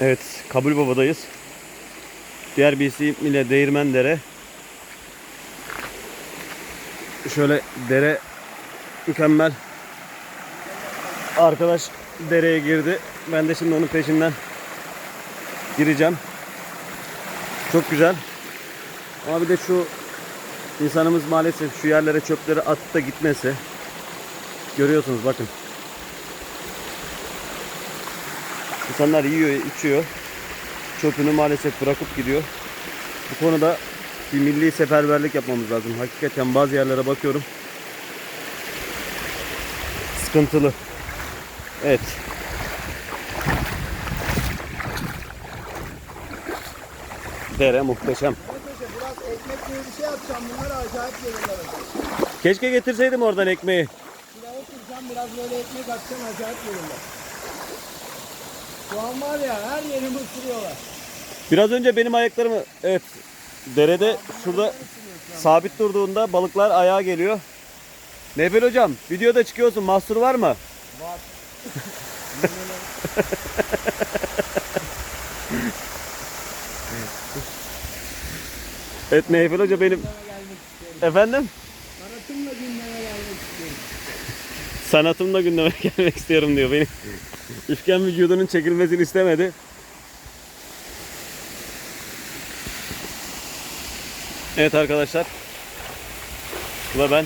Evet, Kabul Baba'dayız. Diğer bir isimle Değirmen Dere. Şöyle dere mükemmel. Arkadaş dereye girdi. Ben de şimdi onun peşinden gireceğim. Çok güzel. Ama bir de şu insanımız maalesef şu yerlere çöpleri atıp da gitmesi. Görüyorsunuz bakın. İnsanlar yiyor, içiyor. Çöpünü maalesef bırakıp gidiyor. Bu konuda bir milli seferberlik yapmamız lazım. Hakikaten bazı yerlere bakıyorum. Sıkıntılı. Evet. Dere muhteşem. Biraz. Keşke getirseydim oradan ekmeği. Şuraya otursam biraz böyle ekmek atacağım acayip verirler. Şu an var ya her yerimi ısırıyorlar. Biraz önce benim ayaklarımı evet derede şurada sabit durduğunda balıklar ayağa geliyor. Nebel hocam videoda çıkıyorsun mahsur var mı? Var. Evet Nebel hoca benim efendim Sanatımla gündeme gelmek istiyorum. sanatımla gündeme gelmek istiyorum diyor. Benim üçgen vücudunun çekilmesini istemedi. Evet arkadaşlar. Bu da ben.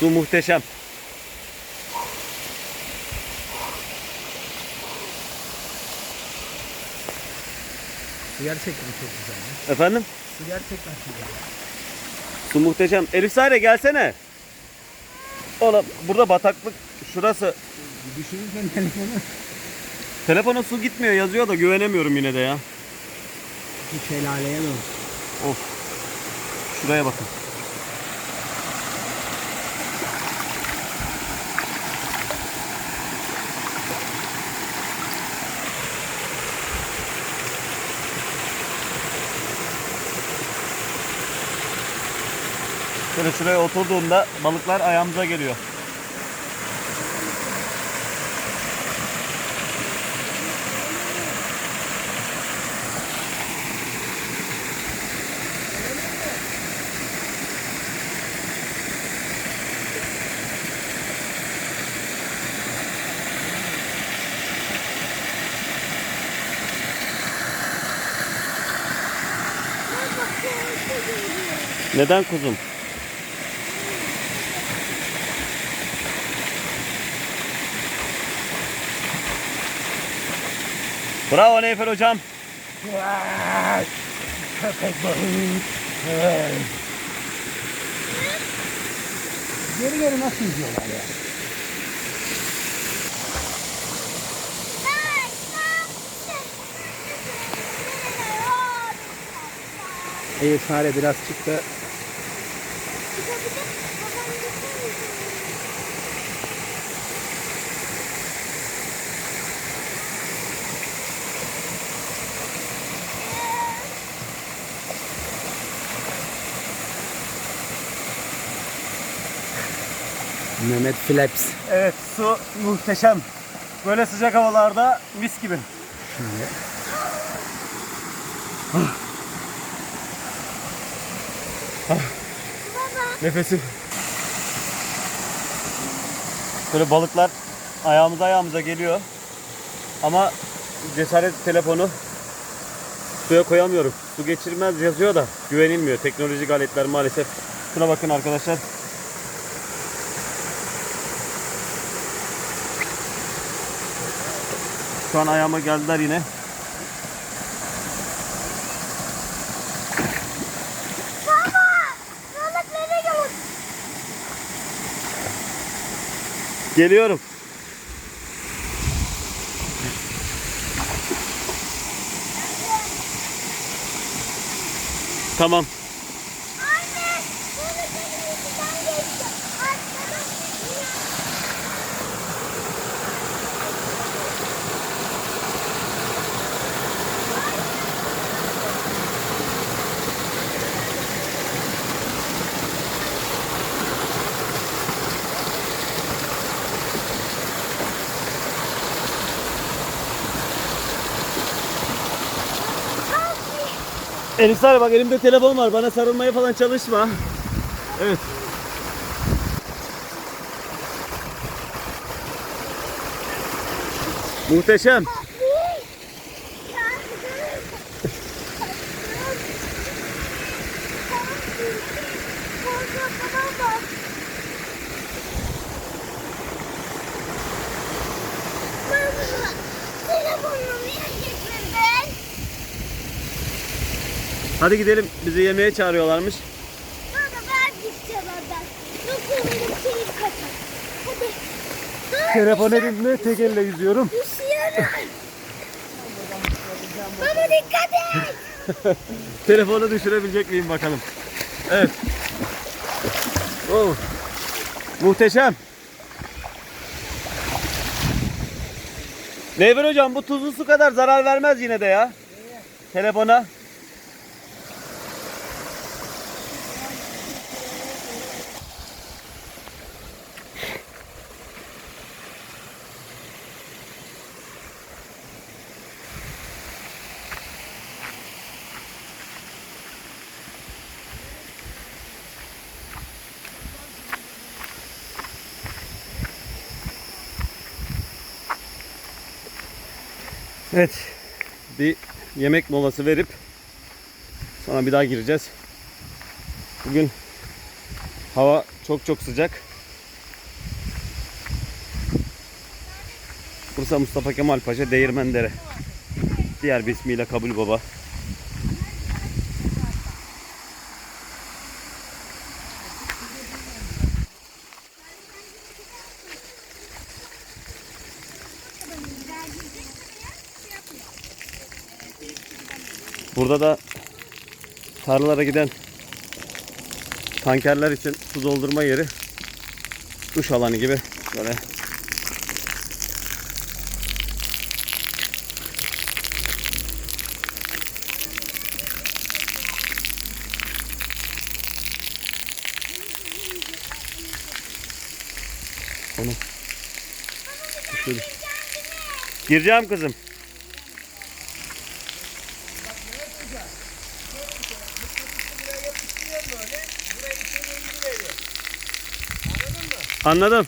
Su muhteşem. Su gerçekten çok güzel. Efendim? Su gerçekten çok güzel. Su muhteşem. Elif Sare gelsene. Oğlum burada bataklık şurası. Düşünürsen telefonu Telefona su gitmiyor yazıyor da güvenemiyorum yine de ya. bir şelaleye mi? Of. Şuraya bakın. Şöyle şuraya oturduğumda balıklar ayağımıza geliyor. Neden kuzum? Bravo Neyfer hocam. Köpek balığı. Geri geri nasıl yüzüyorlar ya? Eyüp Sare biraz çıktı. Mehmet Flaps. Evet su muhteşem. Böyle sıcak havalarda mis gibi. Nefesim. Böyle balıklar ayağımıza ayağımıza geliyor. Ama cesaret telefonu suya koyamıyorum. Su geçirmez yazıyor da güvenilmiyor. Teknolojik aletler maalesef. Şuna bakın arkadaşlar. Şu an ayağıma geldiler yine. Geliyorum. Tamam. Enisar bak elimde telefon var. Bana sarılmaya falan çalışma. Evet. Muhteşem. Telefonumu niye Hadi gidelim. Bizi yemeğe çağırıyorlarmış. Baba ben gideceğim oradan. Yoksa benim şeyim kaçar. Hadi. Dur. Telefon elimde tek elle yüzüyorum. Düşüyorum. Baba dikkat et. Telefonu düşürebilecek miyim bakalım. Evet. Oh. Muhteşem. Nevir hocam bu tuzlu su kadar zarar vermez yine de ya. Telefona. Evet. Bir yemek molası verip sonra bir daha gireceğiz. Bugün hava çok çok sıcak. Bursa Mustafa Kemal Paşa Değirmendere. Diğer bir ismiyle Kabul Baba. Burada da tarlalara giden tankerler için su doldurma yeri duş alanı gibi böyle Onu. Şöyle. Gireceğim kızım. Anladım.